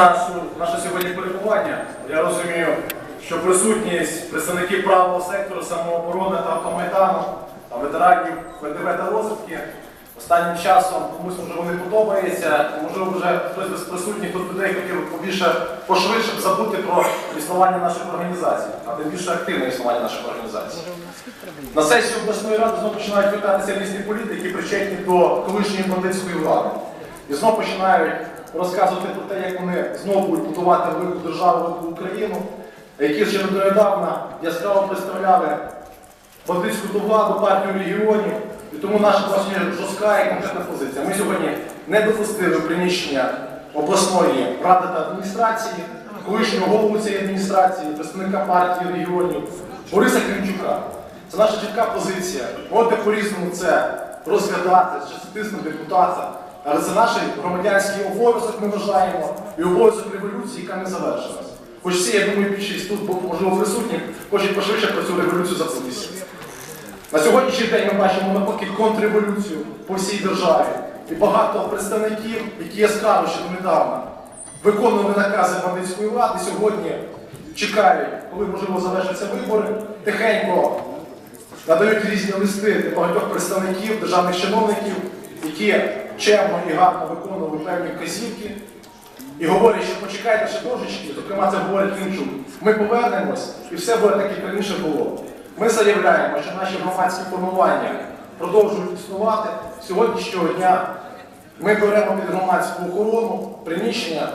Нашу, наше сьогодні перебування. Я розумію, що присутність представників правого сектору, самооборони та автомайдану, та ветеранів ВДВ та розвитки останнім часом комусь може вони подобається. Можливо, вже хтось з присутніх тут людей хотів побільше пошвидше забути про існування наших організацій, а тим більше активне існування наших організацій. На сесію обласної ради знову починають вертатися різні політики, причетні до колишньої бандитської влади. І знову починають розказувати про те, як вони знову будуть будувати велику державу, велику Україну, які ще недонедавна яскраво представляли бандитську ту владу, партію регіонів. І тому наша власне жорстка і конкретна позиція. Ми сьогодні не допустили приміщення обласної ради та адміністрації, колишнього голову цієї адміністрації, представника партії регіонів Бориса Кремчука. Це наша чітка позиція. Можете по-різному це розглядати, чи тиснути депутата. Але це наш громадянський обов'язок, ми вважаємо, і обов'язок революції, яка не завершилась. Хоч всі, я думаю, більшість тут, можливо, присутні, хочуть пошвидше про цю революцію забутися. На сьогоднішній день ми бачимо навпаки контрреволюцію по всій державі. І багато представників, які яскраво ще недавно виконували накази бандитської влади, сьогодні чекають, коли можливо завершаться вибори, тихенько надають різні листи багатьох представників, державних чиновників, які чемно і гарно виконували певні вказівки. І говорять, що почекайте ще трошечки, зокрема це говорить Клінчук, ми повернемось і все буде так, як раніше було. Ми заявляємо, що наші громадські формування продовжують існувати. Сьогоднішнього дня ми беремо під громадську охорону приміщення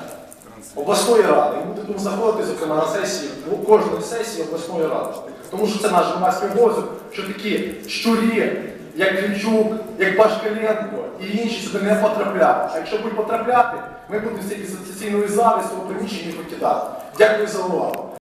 обласної ради. І будемо заходити, зокрема, на сесії, кожної сесії обласної ради. Тому що це наш громадський обов'язок, що такі щурі, як Кінчук, як Пашкаленко і інші сюди не потрапляють. А якщо будуть потрапляти, ми будемо всі цієї сесійної зали, з приміщення покидати. Дякую за увагу.